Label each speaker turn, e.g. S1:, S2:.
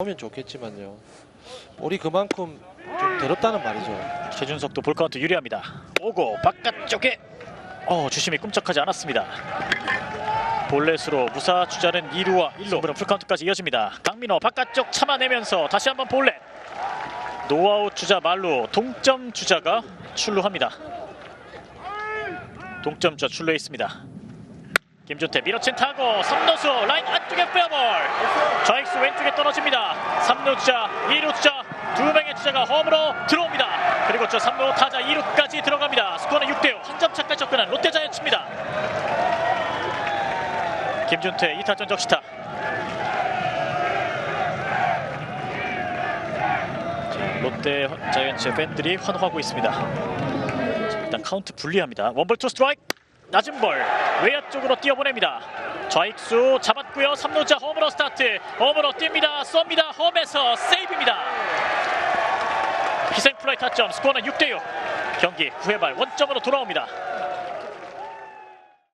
S1: 하면 좋겠지만요. 볼이 그만큼 좀 더럽다는 말이죠.
S2: 최준석도 볼카운트 유리합니다. 오고 바깥쪽에 어 주심이 꿈쩍하지 않았습니다. 볼넷으로 무사 주자는 2루와 1루 그럼 풀카운트까지 이어집니다. 강민호 바깥쪽 참아내면서 다시 한번 볼넷 노아웃 주자 말루 동점 주자가 출루합니다. 동점 주자 출루해 있습니다. 김준태 밀어친 타고 3루수 라인 안쪽에 빼볼 좌익수 왼쪽에 떨어집니다 3루 주자 2루 주자. 두 명의 주자가 홈으로 들어옵니다. 그리고 저 3루 타자 2루까지 들어갑니다. 스코어는 6대5 한 점 차까지 접근한 롯데자이언츠입니다. 김준태 2타전 적시타. 자, 롯데 자이언츠 팬들이 환호하고 있습니다. 자, 일단 카운트 불리합니다. 원볼 투 스트라이크. 낮은 볼. 외야 쪽으로 뛰어보냅니다. 좌익수 잡았고요. 3루자 홈으로 스타트. 홈으로 뜁니다. 쏩니다. 홈에서 세이브입니다. 희생 플라이 타점 스코어는 6대6. 경기 9회 말 원점으로 돌아옵니다.